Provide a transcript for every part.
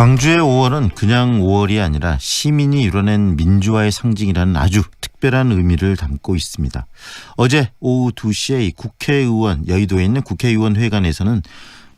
광주의 5월은 그냥 5월이 아니라 시민이 이뤄낸 민주화의 상징이라는 아주 특별한 의미를 담고 있습니다. 어제 오후 2시에 이 국회의원 여의도에 있는 국회의원 회관에서는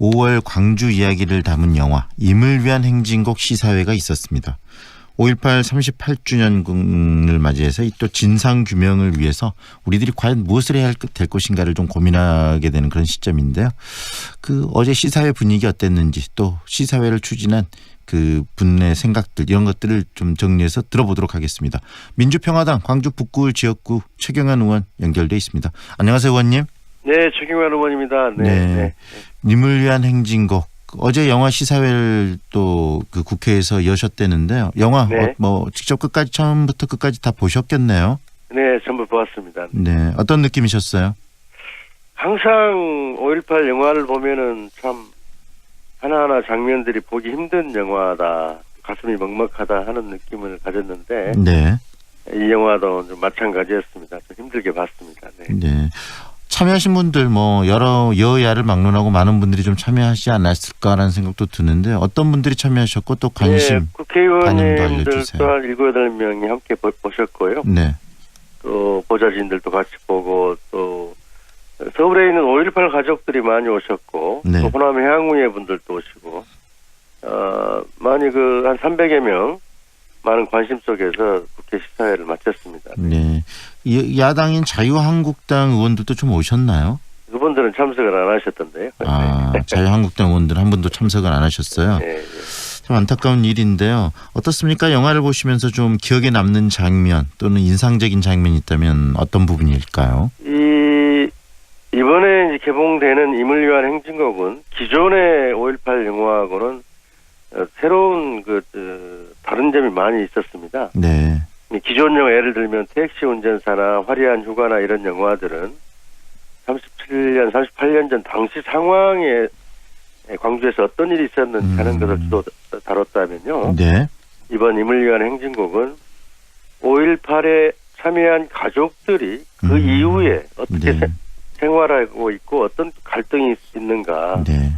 5월 광주 이야기를 담은 영화 임을 위한 행진곡 시사회가 있었습니다. 5.18 38주년을 맞이해서 이 또 진상 규명을 위해서 우리들이 과연 무엇을 해야 할- 될 것인가를 좀 고민하게 되는 그런 시점인데요. 그 어제 시사회 분위기 어땠는지 또 시사회를 추진한 그 분의 생각들 이런 것들을 좀 정리해서 들어보도록 하겠습니다. 민주평화당 광주 북구 지역구 최경환 의원 연결돼 있습니다. 안녕하세요, 의원님. 네, 최경환 의원입니다. 네. 네. 네. 님을 위한 행진곡 어제 영화 시사회를 또 그 국회에서 여셨대는데요. 영화 네. 어, 뭐 직접 끝까지 처음부터 끝까지 다 보셨겠네요. 네, 전부 보았습니다. 네, 어떤 느낌이셨어요? 항상 5.18 영화를 보면은 참 하나하나 장면들이 보기 힘든 영화다. 가슴이 먹먹하다 하는 느낌을 가졌는데 네, 이 영화도 좀 마찬가지였습니다. 좀 힘들게 봤습니다. 네. 네. 참여하신 분들 뭐 여러 여야를 막론하고 많은 분들이 좀 참여하지 않았을까라는 생각도 드는데 어떤 분들이 참여하셨고 또 관심 네, 국회의원님들. 또한 일곱 여덟 명이 함께 보, 보셨고요. 네, 또 보좌진들도 같이 보고 또 서울에 있는 5.18 가족들이 많이 오셨고 네. 또 호남 해양무예 분들도 오시고 어, 많이 그 한 300여 명 많은 관심 속에서 국회 시사회를 마쳤습니다. 네. 이- 야당인 자유한국당 의원들도 좀 오셨나요? 그분들은 참석을 안 하셨던데요. 아, 자유한국당 의원들 한 분도 참석을 안 하셨어요. 네, 네. 참 안타까운 일인데요. 어떻습니까? 영화를 보시면서 좀 기억에 남는 장면 또는 인상적인 장면이 있다면 어떤 부분일까요? 이 이번에 개봉되는 임을 위한 행진곡은 기존의 5.18 영화하고는 어, 새로운 그 어, 다른 점이 많이 있었습니다. 네, 이 기존 영화 예를 들면 택시 운전사나 화려한 휴가나 이런 영화들은 37년, 38년 전 당시 상황에 광주에서 어떤 일이 있었는지 하는 음. 것을 주로 다뤘다면요. 네, 이번 위한 행진곡은 5.18에 참여한 가족들이 그 음. 이후에 어떻게 네, 세- 생활하고 있고 어떤 갈등이 있는가. 네,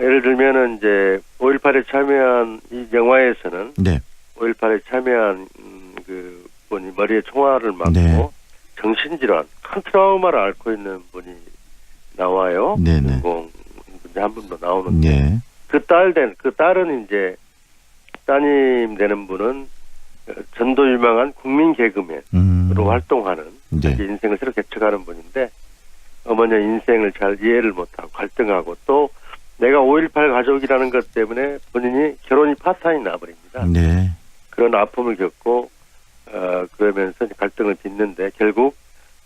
예를 들면은 이제 5.18에 참여한 이 영화에서는 네, 5.18에 참여한 음, 그 분이 머리에 총알을 맞고 네. 정신질환, 큰 트라우마를 앓고 있는 분이 나와요. 네, 네. 이제 한 분도 나오는데 네, 그딸된그 딸은 이제 따님 되는 분은 어, 전도 유망한 국민 개그맨으로 음, 활동하는 네, 인생을 새로 개척하는 분인데 어머니의 인생을 잘 이해를 못하고 갈등하고 또 내가 5.18 가족이라는 것 때문에 본인이 결혼이 파탄이 나버립니다. 네, 그런 아픔을 겪고 어, 그러면서 갈등을 빚는데 결국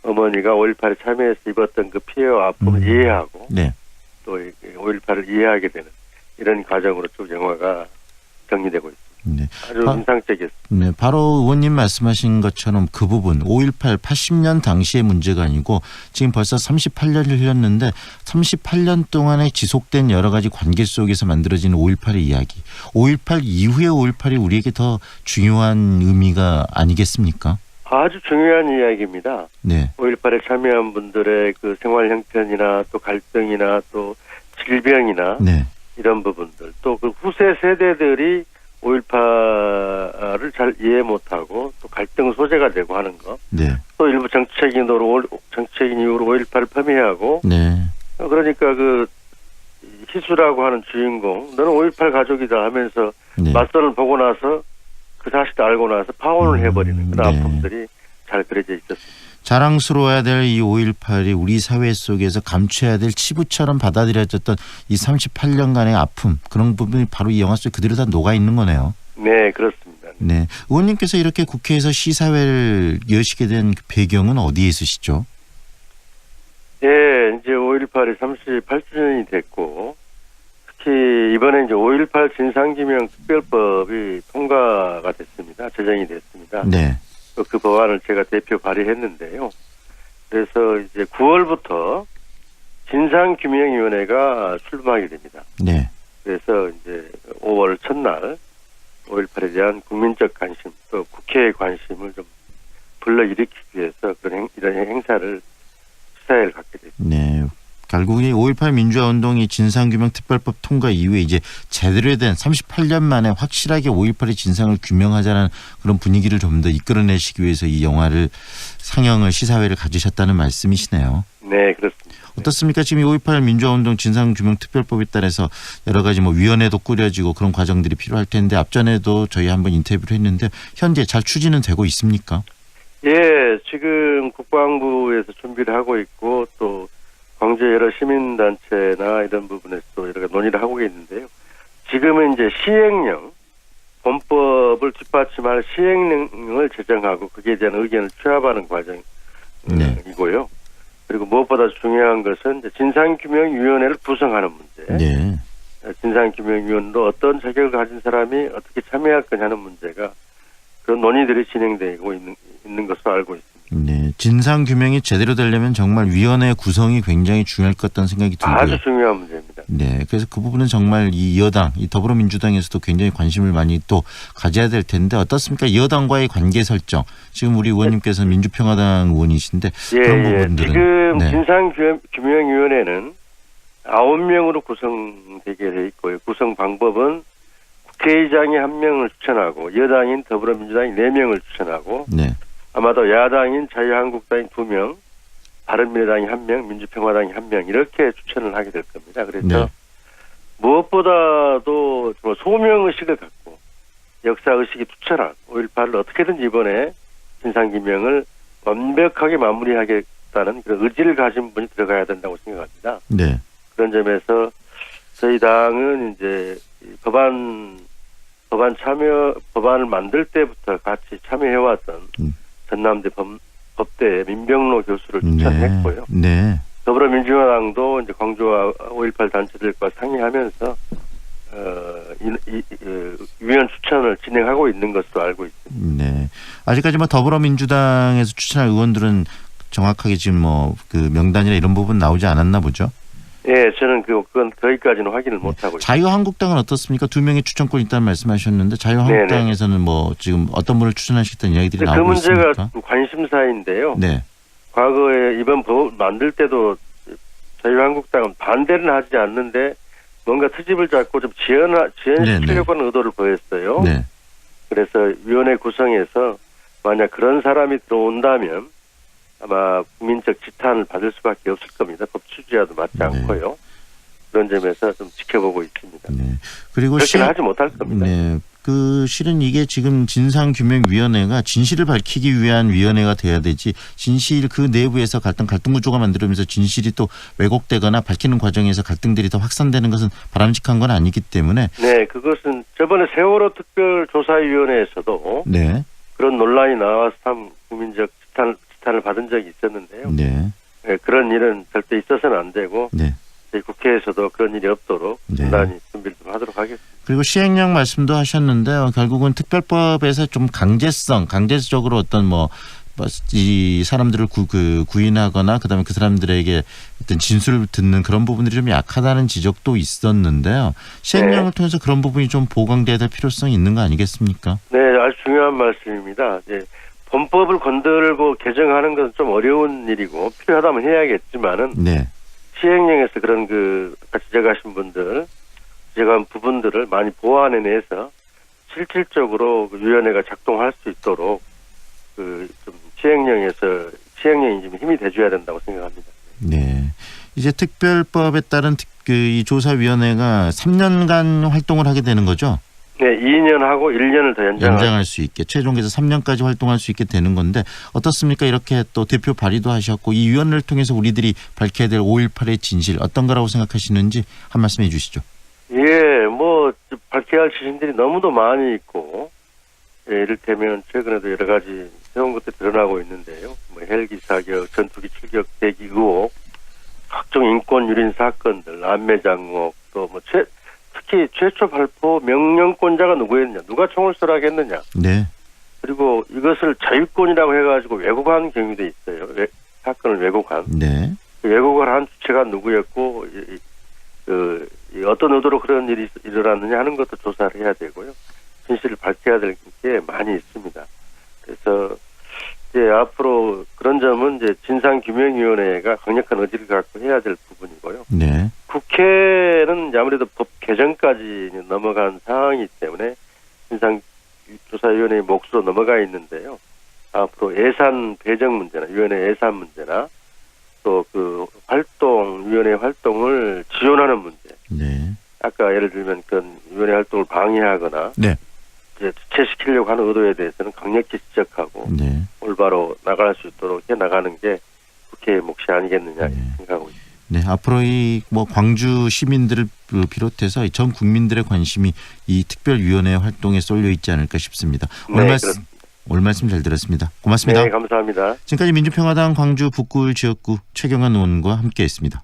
어머니가 5.18에 참여해서 입었던 그 피해와 아픔을 음. 이해하고 네. 또 5.18을 이해하게 되는 이런 과정으로 쭉 영화가 정리되고 있습니다. 네. 아주 아. 인상적이었습니다. 네, 바로 의원님 말씀하신 것처럼 그 부분 5.18 80년 당시의 문제가 아니고 지금 벌써 38년이 흘렀는데 38년 동안에 지속된 여러 가지 관계 속에서 만들어진 5.18의 이야기. 5.18 이후의 5.18이 우리에게 더 중요한 의미가 아니겠습니까? 아주 중요한 이야기입니다. 네, 5.18에 참여한 분들의 그 생활 형편이나 또 갈등이나 또 질병이나 네, 이런 부분들 또 그 후세 세대들이 5.18을 잘 이해 못하고 또 갈등 소재가 되고 하는 거. 네, 또 일부 정치적인으로 올- 정치적인 이유로 5.18을 폄훼하고 네, 어, 그러니까 그 희수라고 하는 주인공 너는 5.18 가족이다 하면서 네. 맞선을 보고 나서 그 사실도 알고 나서 파혼을 음, 해버리는 그런 네. 아픔들이 잘 그려져 있었습니다. 자랑스러워야 될 이 5.18이 우리 사회 속에서 감춰야 될 치부처럼 받아들여졌던 이 38년간의 아픔 그런 부분이 바로 이 영화 속에 그대로 다 녹아 있는 거네요. 네 그렇습니다. 네. 의원님께서 이렇게 국회에서 시사회를 여시게 된그 배경은 어디에 있으시죠? 예, 이제 5.18이 38주년이 됐고 특히 이번에 이제 5.18 진상규명 특별법이 통과가 됐습니다. 제정이 됐습니다. 네. 또그 법안을 제가 대표 발의했는데요. 그래서 이제 9월부터 진상규명위원회가 출범하게 됩니다. 네. 그래서 이제 5월 첫날 5.18에 대한 국민적 관심 또 국회의 관심을 좀 불러일으키기 위해서 그런 행, 이런 행사를 시사회를 갖게 됐습니다. 네. 결국 이 5.18 민주화 운동이 진상규명 특별법 통과 이후에 이제 제대로 된 38년 만에 확실하게 5.18의 진상을 규명하자는 그런 분위기를 좀 더 이끌어내시기 위해서 이 영화를 상영을 시사회를 가지셨다는 말씀이시네요. 네, 그렇습니다. 어떻습니까? 지금 이5.18 민주화 운동 진상규명 특별법에 따라서 여러 가지 뭐 위원회도 꾸려지고 그런 과정들이 필요할 텐데 앞전에도 저희 한번 인터뷰를 했는데 현재 잘 추진은 되고 있습니까? 예, 지금 국방부에서 준비를 하고 있고 또 광주 여러 시민단체나 이런 부분에서도 여러 가지 논의를 하고 있는데요. 지금은 이제 시행령 본법을 뒷받침할 시행령을 제정하고 거기에 대한 의견을 취합하는 네. 과정이고요. 그리고 무엇보다 중요한 것은 진상규명위원회를 구성하는 문제. 네. 진상규명위원으로 어떤 자격을 가진 사람이 어떻게 참여할 거냐는 문제가 그런 논의들이 진행되고 있는, 있는 것으로 알고 있습니다. 네. 진상 규명이 제대로 되려면 정말 위원회 구성이 굉장히 중요할 것 같다는 생각이 들고요. 아주 중요한 문제입니다. 네. 그래서 그 부분은 정말 이 여당, 이 더불어민주당에서도 굉장히 관심을 많이 또 가져야 될 텐데 어떻습니까? 여당과의 관계 설정. 지금 우리 의원님께서 민주평화당 의원이신데 예, 그런 예. 부분들은 지금 네. 진상 규명위원회는 아홉 명으로 구성되게 돼 있고요. 구성 방법은 국회의장이 한 명을 추천하고 여당인 더불어민주당이 네 명을 추천하고 네. 아마도 야당인 자유한국당이 두 명, 바른미래당이 한 명, 민주평화당이 한 명 이렇게 추천을 하게 될 겁니다. 그래서 네. 무엇보다도 정말 소명 의식을 갖고 역사 의식이 투철한 5.18을 어떻게든 이번에 진상 규명을 완벽하게 마무리하겠다는 그런 의지를 가진 분이 들어가야 된다고 생각합니다. 네. 그런 점에서 저희 당은 이제 이 법안 법안 참여 법안을 만들 때부터 같이 참여해왔던 음. 전남대 법, 법대 민병로 교수를 추천했고요. 네. 네. 더불어민주당도 이제 광주와 5.18 단체들과 상의하면서 어, 이, 이, 이, 위원 추천을 진행하고 있는 것으로 알고 있습니다. 네. 아직까지 뭐 더불어민주당에서 추천할 의원들은 정확하게 지금 뭐 그 명단이나 이런 부분 나오지 않았나 보죠. 예, 저는 그 그건 거기까지는 확인을 못 하고 있습니다. 자유한국당은 어떻습니까? 두 명의 추천권이 있다는 말씀하셨는데 자유한국당에서는 뭐 지금 어떤 분을 추천하시겠다는 이야기들이 그 나오고 문제가 있습니까? 관심사인데요. 네. 과거에 이번 법 만들 때도 자유한국당은 반대는 하지 않는데 뭔가 트집을 잡고 좀 지연 지연시키려고 하는 의도를 보였어요. 네. 그래서 위원회 구성에서 만약 그런 사람이 들어온다면 아마 국민적 지탄을 받을 수밖에 없을 겁니다. 법 취지와도 맞지 네. 않고요. 그런 점에서 좀 지켜보고 있습니다. 네. 그리고 시 그렇게는 하지 못할 겁니다. 네. 그 실은 이게 지금 진상규명위원회가 진실을 밝히기 위한 위원회가 돼야 되지 진실 그 내부에서 갈등 갈등 구조가 만들어면서 진실이 또 왜곡되거나 밝히는 과정에서 갈등들이 더 확산되는 것은 바람직한 건 아니기 때문에 네, 그것은 저번에 세월호 특별조사위원회에서도 네. 그런 논란이 나와서 참 국민적 지탄, 지탄을 받은 적이 있었는데요. 네. 네, 그런 일은 절대 있어서는 안 되고 네. 저희 국회에서도 그런 일이 없도록 네. 단단히 준비를 좀 하도록 하겠습니다. 그리고 시행령 말씀도 하셨는데요. 결국은 특별법에서 좀 강제성, 강제적으로 어떤 뭐, 뭐이 사람들을 구, 그 구인하거나 그다음에 그 사람들에게 어떤 진술을 듣는 그런 부분들이 좀 약하다는 지적도 있었는데요. 시행령을 네. 통해서 그런 부분이 좀 보강돼야 될 필요성이 있는 거 아니겠습니까? 네, 아주 중요한 말씀입니다. 네, 본법을 건들고 개정하는 것은 좀 어려운 일이고 필요하다면 해야겠지만은 네. 시행령에서 그런 그 지적하신 분들 지적한 부분들을 많이 보완해 내서 실질적으로 그 위원회가 작동할 수 있도록 그 좀 시행령에서 시행령이 좀 힘이 돼줘야 된다고 생각합니다. 네. 이제 특별법에 따른 특, 그이 조사위원회가 3년간 활동을 하게 되는 거죠. 네, 2년 하고 1년을 더 연장할 연장할 수 있게 최종 에서 3년까지 활동할 수 있게 되는 건데 어떻습니까? 이렇게 또 대표 발의도 하셨고 이 위원회를 통해서 우리들이 밝혀야 될 5.18의 진실 어떤 거라고 생각하시는지 한 말씀 해 주시죠. 예, 뭐 밝혀야 할 지신들이 너무도 많이 있고 예, 이를테면 최근에도 여러 가지 새로운 것들이 드러나고 있는데요. 뭐 헬기 사격, 전투기 출격 대기 의혹, 각종 인권 유린 사건들, 안매장 의혹, 또뭐 최, 특히 최초 발포 명령권자가 누구였냐, 누가 총을 쏘라겠느냐, 네. 그리고 이것을 자유권이라고 해가지고 왜곡한 경우도 있어요. 왜- 사건을 왜곡한. 네. 그 왜곡을 한 주체가 누구였고 이- 이- 그 이 어떤 의도로 그런 일이 일어났느냐 하는 것도 조사를 해야 되고요. 진실을 밝혀야 될 게 많이 있습니다. 그래서 이제 앞으로 그런 점은 이제 진상규명위원회가 강력한 의지를 갖고 해야 될 부분이고요. 네. 국회는 아무래도 법 개정까지 넘어간 상황이기 때문에 진상조사위원회의 몫으로 넘어가 있는데요. 앞으로 예산 배정 문제나 위원회 예산 문제나 또 그 활동 위원회 활동을 지원하는 문제. 네. 아까 예를 들면 그 위원회 활동을 방해하거나 네. 이제 주체시키려고 하는 의도에 대해서는 강력히 지적하고 네. 올바로 나갈 수 있도록 해 나가는 게 국회의 몫이 아니겠느냐 네. 생각하고 있습니다. 네, 앞으로 이 뭐 광주 시민들을 비롯해서 전 국민들의 관심이 이 특별위원회 활동에 쏠려 있지 않을까 싶습니다. 오늘 네, 말씀 그렇습니다. 오늘 말씀 잘 들었습니다. 고맙습니다. 네, 감사합니다. 지금까지 민주평화당 광주 북구을 지역구 최경환 의원과 함께했습니다.